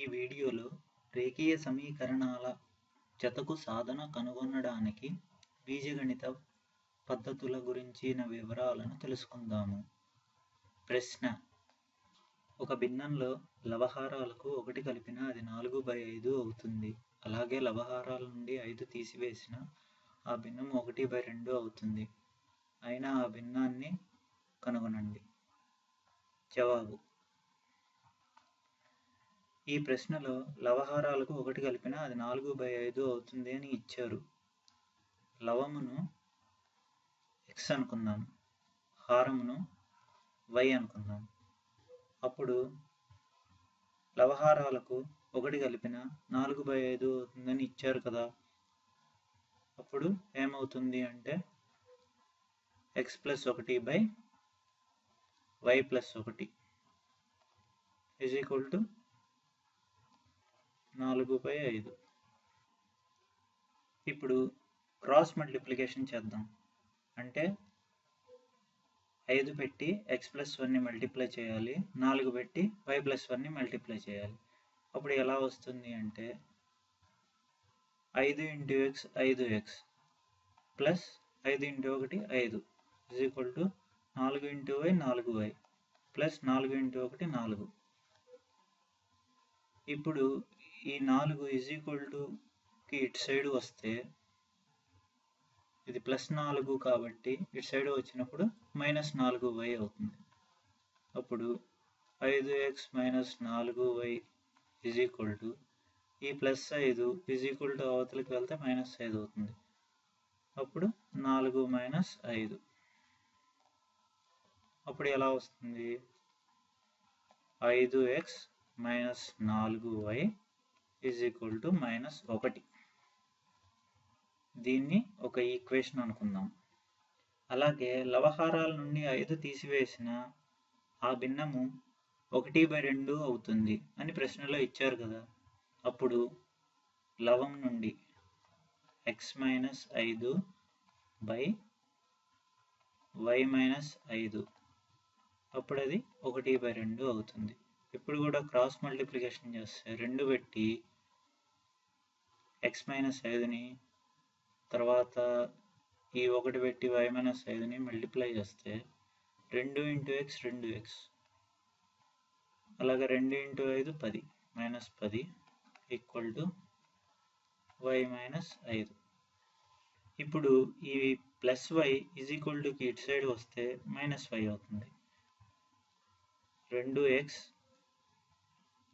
ఈ వీడియోలో రేఖీయ సమీకరణాల జతకు సాధన కనుగొనడానికి బీజగణిత పద్ధతుల గురించిన వివరాలను తెలుసుకుందాము. ప్రశ్న ఒక భిన్నంలో లవహారాలకు ఒకటి కలిపిన అది నాలుగు బై ఐదు అవుతుంది. అలాగే లవహారాల నుండి ఐదు తీసివేసిన ఆ భిన్నం ఒకటి బై రెండు అవుతుంది. అయినా ఆ భిన్నాన్ని కనుగొనండి. జవాబు ఈ ప్రశ్నలో లవహారాలకు ఒకటి కలిపిన అది నాలుగు బై ఐదు అవుతుంది అని ఇచ్చారు. లవమును ఎక్స్ అనుకుందాం. హారమును వై అనుకుందాం. అప్పుడు లవహారాలకు ఒకటి కలిపిన నాలుగు బై ఐదు అవుతుందని ఇచ్చారు కదా. అప్పుడు ఏమవుతుంది అంటే ఎక్స్ ప్లస్ ఒకటి బై వై ప్లస్ ఒకటి. ఈజ్ ఈక్వల్ టు నాలుగు బై ఐదు. ఇప్పుడు క్రాస్ మల్టిప్లికేషన్ చేద్దాం. అంటే ఐదు పెట్టి ఎక్స్ ప్లస్ వన్ని మల్టిప్లై చేయాలి. నాలుగు పెట్టి వై ప్లస్ వన్ని మల్టిప్లై చేయాలి. అప్పుడు ఎలా వస్తుంది అంటే ఐదు ఇంటూ ఎక్స్ ఐదు ఎక్స్ ప్లస్ ఐదు ఇంటూ ఒకటి ఐదు. ఇజ్ ఈక్వల్ టు నాలుగు ఇంటూ వై నాలుగు వై ప్లస్ నాలుగు ఇంటూ ఒకటి నాలుగు. ఇప్పుడు ఈ నాలుగు ఇజ్ ఈక్వల్ టుకి ఇటు సైడ్ వస్తే ఇది ప్లస్ నాలుగు కాబట్టి ఇటు సైడ్ వచ్చినప్పుడు మైనస్ నాలుగు వై అవుతుంది. అప్పుడు ఐదు ఎక్స్ మైనస్ నాలుగు వై ఇజ్ ఈక్వల్ టు ఈ ప్లస్ ఐదు ఇజ్ ఈక్వల్ టు అవతలకి వెళ్తే మైనస్ ఐదు అవుతుంది. అప్పుడు నాలుగు మైనస్ ఐదు. అప్పుడు ఎలా వస్తుంది? ఐదు ఎక్స్ మైనస్ నాలుగు y is equal to minus ఒకటి. దీన్ని ఒక ఈక్వేషన్ అనుకుందాం. అలాగే లవహారాల నుండి ఐదు తీసివేసిన ఆ భిన్నము ఒకటి బై రెండు అవుతుంది అని ప్రశ్నలో ఇచ్చారు కదా. అప్పుడు లవం నుండి ఎక్స్ మైనస్ ఐదు బై వై మైనస్ ఐదు. అప్పుడు అది ఒకటి బై రెండు అవుతుంది. ఇప్పుడు కూడా క్రాస్ మల్టిప్లికేషన్ చేస్తే రెండు పెట్టి ఎక్స్ మైనస్ ఐదుని తర్వాత ఈ ఒకటి పెట్టి వై మైనస్ ఐదుని మల్టిప్లై చేస్తే రెండు ఇంటూ ఎక్స్ రెండు ఎక్స్ అలాగే రెండు ఇంటూ ఐదు పది మైనస్ పది ఈక్వల్ టు వై మైనస్ ఐదు. ఇప్పుడు ఈ ప్లస్ వై ఈజ్ ఈక్వల్ టుకి ఇటు సైడ్ వస్తే మైనస్ వై అవుతుంది. రెండు x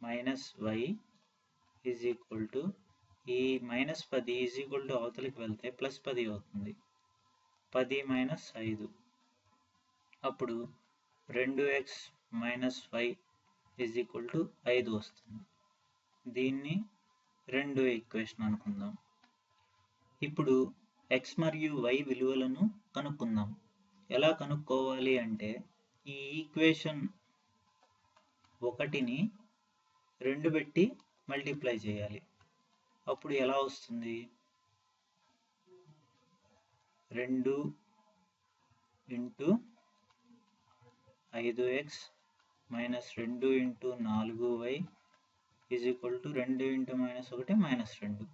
minus y is equal to ఈ మైనస్ పది ఈజ్ ఈక్వల్ టు అవతలికి వెళ్తే ప్లస్ పది అవుతుంది. పది మైనస్ ఐదు. అప్పుడు రెండు x minus y is equal to ఐదు వస్తుంది. దీన్ని రెండు ఈక్వేషన్ అనుకుందాం. ఇప్పుడు ఎక్స్ మరియు వై విలువలను కనుక్కుందాం. ఎలా కనుక్కోవాలి అంటే ఈ ఈక్వేషన్ ఒకటిని రెండు పెట్టి మల్టిప్లై చేయాలి. అప్పుడు ఎలా వస్తుంది? రెండు ఇంటూ ఐదు ఎక్స్ మైనస్ రెండు ఇంటూ నాలుగు వై ఈజ్ ఈక్వల్ టు రెండు ఇంటూ మైనస్ ఒకటి మైనస్ రెండు.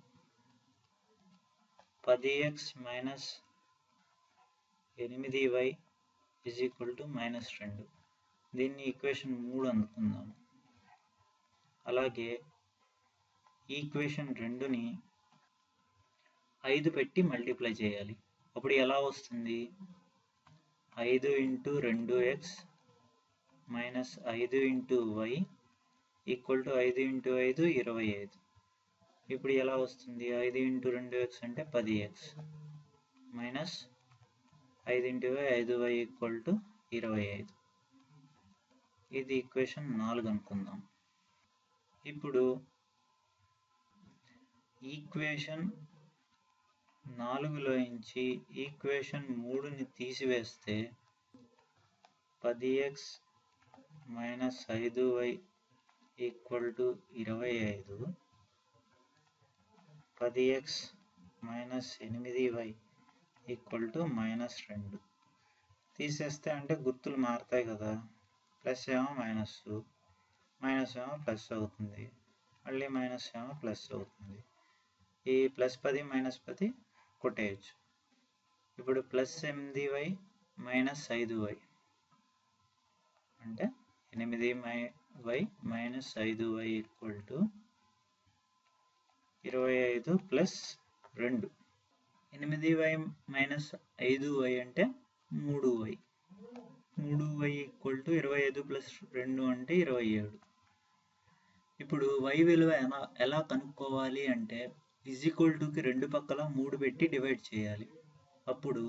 పది ఎక్స్ మైనస్ ఎనిమిది y is equal to minus రెండు. దీన్ని ఈక్వేషన్ మూడు అనుకుందాం. అలాగే ఈక్వేషన్ రెండుని ఐదు పెట్టి మల్టిప్లై చేయాలి. అప్పుడు ఎలా వస్తుంది? ఐదు ఇంటూ రెండు ఎక్స్ మైనస్ ఐదు ఇంటూ వై ఈక్వల్ టు ఐదు ఇంటూ ఐదు ఇరవై ఐదు. ఇప్పుడు ఎలా వస్తుంది? ఐదు ఇంటూ రెండు ఎక్స్ అంటే పది ఎక్స్ మైనస్ ఐదు ఇంటూ వై ఐదు వై ఈక్వల్ టు ఇరవై ఐదు. ఇది ఈక్వేషన్ నాలుగు అనుకుందాం. ఇప్పుడు ఈక్వేషన్ నాలుగులో నుంచి ఈక్వేషన్ మూడుని తీసివేస్తే పది ఎక్స్ మైనస్ ఐదు వై ఈక్వల్ టు ఇరవై ఐదు. పది ఎక్స్ మైనస్ ఎనిమిది వై ఈక్వల్ టు మైనస్ రెండు. తీసేస్తే అంటే గుర్తులు మారుతాయి కదా. ప్లస్ ఏమో మైనస్ మైనస్ ఏమో ప్లస్ అవుతుంది. మళ్ళీ మైనస్ ఏమో ప్లస్ అవుతుంది. ఈ ప్లస్ పది మైనస్ పది కొట్టేయచ్చు. ఇప్పుడు ప్లస్ ఎనిమిది వై మైనస్ ఐదు వై. అంటే ఎనిమిది మై వై మైనస్ ఐదు వై ఈక్వల్ టు ఇరవై ఐదు ప్లస్ రెండు. ఎనిమిది వై మైనస్ ఐదు వై అంటే మూడు వై. మూడు వై ఈక్వల్ టు ఇరవై ఐదు ప్లస్ రెండు అంటే ఇరవై ఏడు. ఇప్పుడు వై విలువ ఎలా ఎలా కనుక్కోవాలి అంటే ఈజ్ ఈక్వల్ టుకి రెండు పక్కల మూడు పెట్టి డివైడ్ చేయాలి. అప్పుడు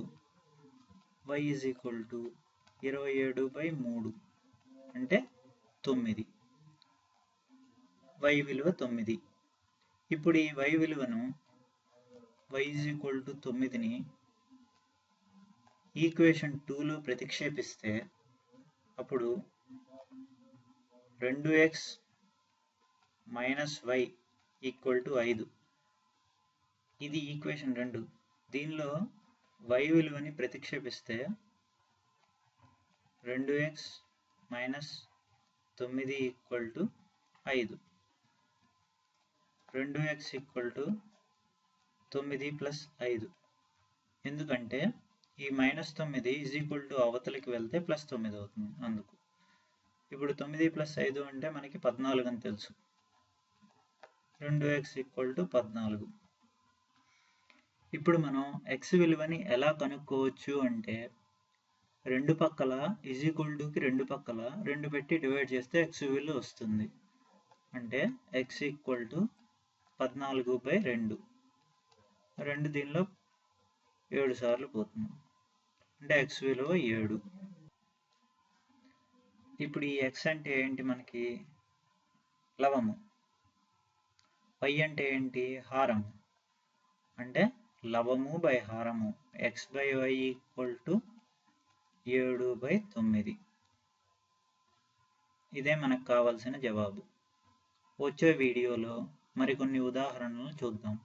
వై ఈజ్ ఈక్వల్ టు ఇరవై ఏడు బై మూడు అంటే తొమ్మిది. వై విలువ తొమ్మిది. ఇప్పుడు ఈ వై విలువను వై ఈజ్ ఈక్వల్ టు తొమ్మిదిని ఈక్వేషన్ టూలో ప్రతిక్షేపిస్తే అప్పుడు రెండు x minus y equal to ఐదు. ఇది ఈక్వేషన్ రెండు. దీనిలో వై విలువని ప్రతిక్షేపిస్తే రెండు ఎక్స్ మైనస్ తొమ్మిది ఈక్వల్ టు ఐదు. రెండు ఎక్స్ ఈక్వల్ టు తొమ్మిది ప్లస్ ఐదు. ఎందుకంటే ఈ మైనస్ తొమ్మిది ఈజ్ ఈక్వల్ టు అవతలికి వెళ్తే ప్లస్ తొమ్మిది అవుతుంది అందుకు. ఇప్పుడు తొమ్మిది ప్లస్ ఐదు అంటే మనకి పద్నాలుగు అని తెలుసు. రెండు ఎక్స్ ఈక్వల్ టు పద్నాలుగు. ఇప్పుడు మనం ఎక్స్ విలువని ఎలా కనుక్కోవచ్చు అంటే రెండు పక్కల ఈజ్ ఈక్వల్ టుకి రెండు పక్కల రెండు పెట్టి డివైడ్ చేస్తే ఎక్స్ విలువ వస్తుంది. అంటే ఎక్స్ ఈక్వల్ టు పద్నాలుగు బై రెండు. రెండు దీనిలో ఏడు సార్లు పోతుంది. అంటే ఎక్స్ విలువ ఏడు. ఇప్పుడు ఈ ఎక్స్ అంటే ఏంటి మనకి? లవము. వై అంటే ఏంటి? హారం అంటే లవము బై హారము. X by y equal to ఏడు బై తొమ్మిది. ఇదే మనకు కావాల్సిన జవాబు. వచ్చే వీడియోలో మరికొన్ని ఉదాహరణలు చూద్దాం.